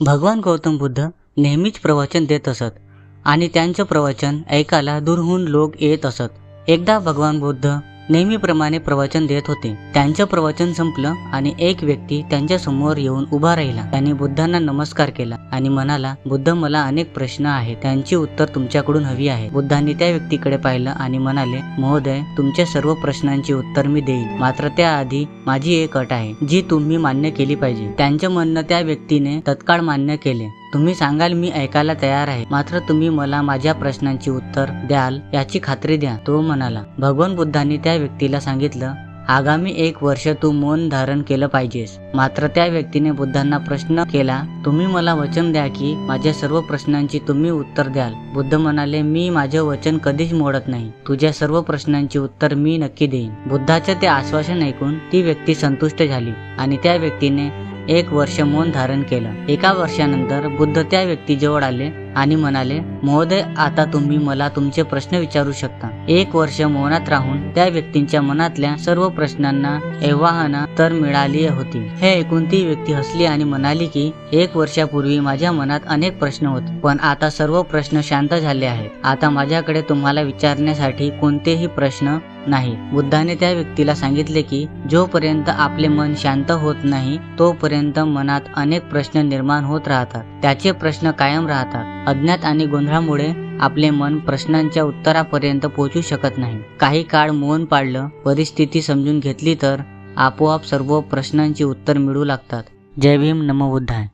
भगवान गौतम बुद्ध नेहमीच प्रवचन देत असत आणि त्यांचं प्रवचन ऐकायला दूरहून लोक येत असत. एकदा भगवान बुद्ध नेहमीप्रमाणे प्रवचन देत होते. त्यांचं प्रवचन संपलं आणि एक व्यक्ती त्यांच्यासमोर येऊन उभा राहिला. त्याने बुद्धांना नमस्कार केला आणि म्हणाला बुद्ध मला अनेक प्रश्न आहेत. त्यांची उत्तर तुमच्याकडून हवी आहे. बुद्धांनी त्या व्यक्तीकडे पाहिलं आणि म्हणाले महोदय तुमच्या सर्व प्रश्नांची उत्तर मी देईन. मात्र त्याआधी माझी एक अट आहे जी तुम्ही मान्य केली पाहिजे. त्यांचं म्हणणं त्या व्यक्तीने तत्काळ मान्य केले. तुम्ही सांगाल मी ऐकायला तयार आहे. मात्र तुम्ही मला माझ्या प्रश्नांची उत्तर द्याल याची खात्री द्या तो म्हणाला. भगवान बुद्धांनी त्या व्यक्तीला सांगितलं आगामी एक वर्ष तू मौन धारण केलं पाहिजेस. मात्र त्या व्यक्तीने बुद्धांना प्रश्न केला तुम्ही मला वचन द्या की माझ्या सर्व प्रश्नांची तुम्ही उत्तर द्याल. बुद्ध म्हणाले मी माझे वचन कधीच मोडत नाही. तुझ्या सर्व प्रश्नांची उत्तर मी नक्की देईन. बुद्धाचे ते आश्वासन ऐकून ती व्यक्ती संतुष्ट झाली आणि त्या व्यक्तीने एक वर्ष मौन धारण केलं. एका वर्षानंतर बुद्ध त्या व्यक्तीजवळ आले आणि म्हणाले महोदय आता तुम्ही मला तुमचे प्रश्न विचारू शकता. एक वर्ष मौनात राहून त्या व्यक्तींच्या मनातल्या सर्व प्रश्नांना एव्हाना तर मिळाली होती. हे ऐकून ती व्यक्ती हसली आणि म्हणाली की एक वर्षापूर्वी माझ्या मनात अनेक प्रश्न होते पण आता सर्व प्रश्न शांत झाले आहेत. आता माझ्याकडे तुम्हाला विचारण्यासाठी कोणतेही प्रश्न नाही. बुद्धाने त्या व्यक्तीला सांगितले की जोपर्यंत आपले मन शांत होत नाही तोपर्यंत मनात अनेक प्रश्न निर्माण होत राहतात. त्याचे प्रश्न कायम राहतात. अज्ञात आणि गोंधळामुळे आपले मन प्रश्नांच्या उत्तरापर्यंत पोहोचू शकत नाही. काही काळ मौन पाडलं परिस्थिती समजून घेतली तर आपोआप सर्व प्रश्नांची उत्तर मिळू लागतात. जय भीम नमो बुद्धाय.